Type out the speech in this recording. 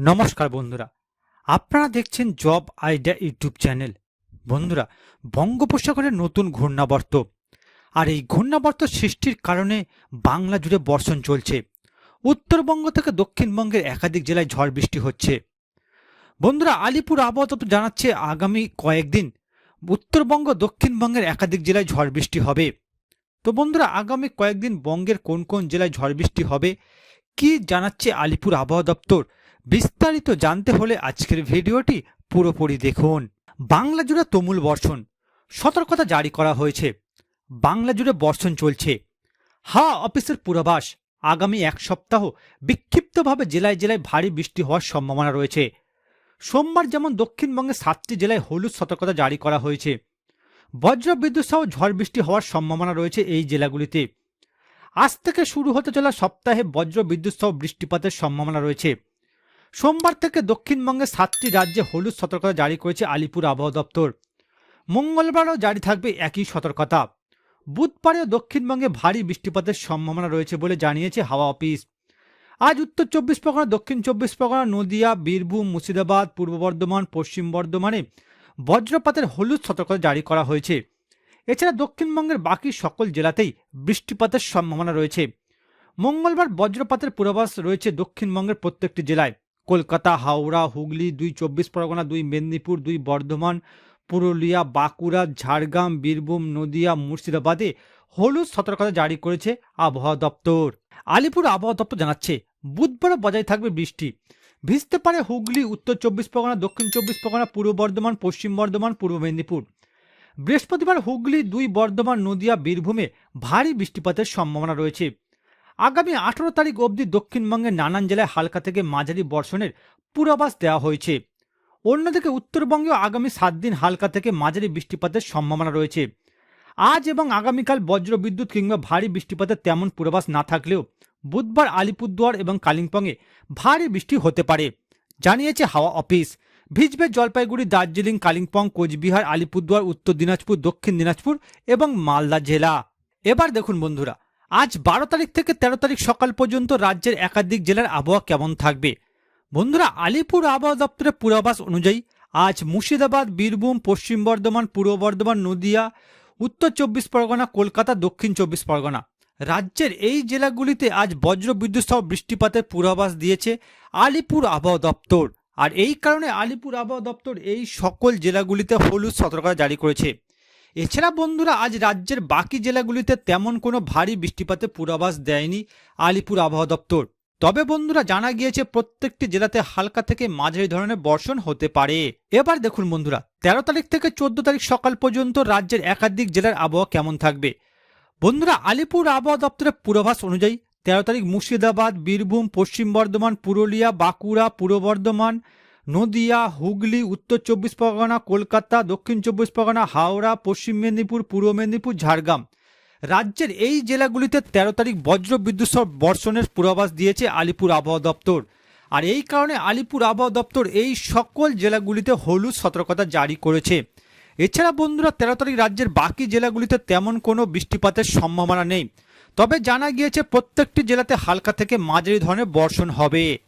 নমস্কার বন্ধুরা। আপনারা দেখছেন জব আইডিয়া ইউটিউব চ্যানেল। বন্ধুরা বঙ্গোপসাগরের নতুন ঘূর্ণাবর্ত। আর এই ঘূর্ণাবর্ত সৃষ্টির কারণে বাংলা জুড়ে বর্ষণ চলছে। উত্তরবঙ্গ থেকে দক্ষিণবঙ্গের একাধিক জেলায় ঝড় বৃষ্টি হচ্ছে। বন্ধুরা, আলিপুর আবহাওয়া জানাচ্ছে আগামী কয়েকদিন উত্তরবঙ্গ, দক্ষিণবঙ্গের একাধিক জেলায় ঝড় বৃষ্টি হবে। তো বন্ধুরা, আগামী কয়েকদিন বঙ্গের কোন কোন জেলায় ঝড় বৃষ্টি হবে, কি জানাচ্ছে আলিপুর আবহাওয়া দপ্তর? বিস্তারিত জানতে হলে আজকের ভিডিওটি পুরোপুরি দেখুন। বাংলা জুড়ে তুমুল বর্ষণ। সতর্কতা জারি করা হয়েছে। বাংলা জুড়ে বর্ষণ চলছে। হাওয়া অফিসের পূর্বাভাস। আগামী এক সপ্তাহ বিক্ষিপ্তভাবে জেলায় জেলায় ভারী বৃষ্টি হওয়ার সম্ভাবনা রয়েছে। সোমবার যেমন দক্ষিণবঙ্গের সাতটি জেলায় হলুদ সতর্কতা জারি করা হয়েছে। বজ্র বিদ্যুৎ সহ ঝড় বৃষ্টি হওয়ার সম্ভাবনা রয়েছে এই জেলাগুলিতে। আজ থেকে শুরু হতে চলা সপ্তাহে বজ্র বিদ্যুৎ সহ বৃষ্টিপাতের সম্ভাবনা রয়েছে। সোমবার থেকে দক্ষিণবঙ্গে সাতটি রাজ্যে হলুদ সতর্কতা জারি করেছে আলিপুর আবহাওয়া দপ্তর। মঙ্গলবারও জারি থাকবে একই সতর্কতা। বুধবারেও দক্ষিণবঙ্গে ভারী বৃষ্টিপাতের সম্ভাবনা রয়েছে বলে জানিয়েছে হাওয়া অফিস। আজ উত্তর চব্বিশ পরগনা, দক্ষিণ চব্বিশ পরগনা, নদিয়া, বীরভূম, মুর্শিদাবাদ, পূর্ব বর্ধমান, পশ্চিম বর্ধমানে বজ্রপাতের হলুদ সতর্কতা জারি করা হয়েছে। এছাড়া দক্ষিণবঙ্গের বাকি সকল জেলাতেই বৃষ্টিপাতের সম্ভাবনা রয়েছে। মঙ্গলবার বজ্রপাতের পূর্বাভাস রয়েছে দক্ষিণবঙ্গের প্রত্যেকটি জেলায়। কলকাতা, হাওড়া, হুগলি, দুই চব্বিশ পরগনা, দুই মেদিনীপুর, দুই বর্ধমান, পুরুলিয়া, বাঁকুড়া, ঝাড়গ্রাম, বীরভূম, নদিয়া, মুর্শিদাবাদে হলুদ সতর্কতা জারি করেছে আবহাওয়া দপ্তর। আলিপুর আবহাওয়া দপ্তর জানাচ্ছে বুধবারও বজায় থাকবে বৃষ্টি। ভিজতে পারে হুগলি, উত্তর চব্বিশ পরগনা, দক্ষিণ চব্বিশ পরগনা, পূর্ব বর্ধমান, পশ্চিম বর্ধমান, পূর্ব মেদিনীপুর। বৃহস্পতিবার হুগলি, দুই বর্ধমান, নদিয়া, বীরভূমে ভারী বৃষ্টিপাতের সম্ভাবনা রয়েছে। আগামী আঠারো তারিখ অবধি দক্ষিণবঙ্গের নানান জেলায় হালকা থেকে মাঝারি বর্ষণের পূর্বাভাস দেওয়া হয়েছে। অন্যদিকে উত্তরবঙ্গেও আগামী সাত দিন হালকা থেকে মাঝারি বৃষ্টিপাতের সম্ভাবনা রয়েছে। আজ এবং আগামীকাল বজ্রবিদ্যুৎ কিংবা ভারী বৃষ্টিপাতের তেমন পূর্বাভাস না থাকলেও বুধবার আলিপুরদুয়ার এবং কালিম্পংয়ে ভারী বৃষ্টি হতে পারে, জানিয়েছে হাওয়া অফিস। ভিজবে জলপাইগুড়ি, দার্জিলিং, কালিম্পং, কোচবিহার, আলিপুরদুয়ার, উত্তর দিনাজপুর, দক্ষিণ দিনাজপুর এবং মালদা জেলা। এবার দেখুন বন্ধুরা আজ বারো তারিখ থেকে তেরো তারিখ সকাল পর্যন্ত রাজ্যের একাধিক জেলার আবহাওয়া কেমন থাকবে? বন্ধুরা, আলিপুর আবহাওয়া দপ্তরের পূর্বাভাস অনুযায়ী আজ মুর্শিদাবাদ, বীরভূম, পশ্চিম বর্ধমান, পূর্ব বর্ধমান, নদিয়া, উত্তর চব্বিশ পরগনা, কলকাতা, দক্ষিণ চব্বিশ পরগনা। রাজ্যের এই জেলাগুলিতে আজ বজ্র বিদ্যুৎ সহ বৃষ্টিপাতের পূর্বাভাস দিয়েছে আলিপুর আবহাওয়া দপ্তর। আর এই কারণে আলিপুর আবহাওয়া দপ্তর এই সকল জেলাগুলিতে হলুদ সতর্কতা জারি করেছে। এছাড়া বন্ধুরা, আজ রাজ্যের বাকি জেলাগুলিতে তেমন কোনো ভারী বৃষ্টিপাতের পূর্বাভাস দেয়নি আলিপুর আবহাওয়া দপ্তর। তবে বন্ধুরা, জানা গিয়েছে প্রত্যেকটি জেলাতে হালকা থেকে মাঝারি ধরনের বর্ষণ হতে পারে। এবার দেখুন বন্ধুরা, তেরো তারিখ থেকে চোদ্দ তারিখ সকাল পর্যন্ত রাজ্যের একাধিক জেলার আবহাওয়া কেমন থাকবে? বন্ধুরা, আলিপুর আবহাওয়া দপ্তরের পূর্বাভাস অনুযায়ী তেরো তারিখ মুর্শিদাবাদ, বীরভূম, পশ্চিম বর্ধমান, পুরুলিয়া, বাঁকুড়া, পূর্ব বর্ধমান নদিয়া, হুগলি, উত্তর চব্বিশ পরগনা, কলকাতা, দক্ষিণ চব্বিশ পরগনা, হাওড়া, পশ্চিম মেদিনীপুর, পূর্ব মেদিনীপুর, ঝাড়গ্রাম। রাজ্যের এই জেলাগুলিতে তেরো তারিখ বজ্র বিদ্যুৎ বর্ষণের পূর্বাভাস দিয়েছে আলিপুর আবহাওয়া দপ্তর। আর এই কারণে আলিপুর আবহাওয়া দপ্তর এই সকল জেলাগুলিতে হলুদ সতর্কতা জারি করেছে। এছাড়া বন্ধুরা, তেরো তারিখ রাজ্যের বাকি জেলাগুলিতে তেমন কোনো বৃষ্টিপাতের সম্ভাবনা নেই। তবে জানা গিয়েছে, প্রত্যেকটি জেলাতে হালকা থেকে মাঝারি ধরনের বর্ষণ হবে।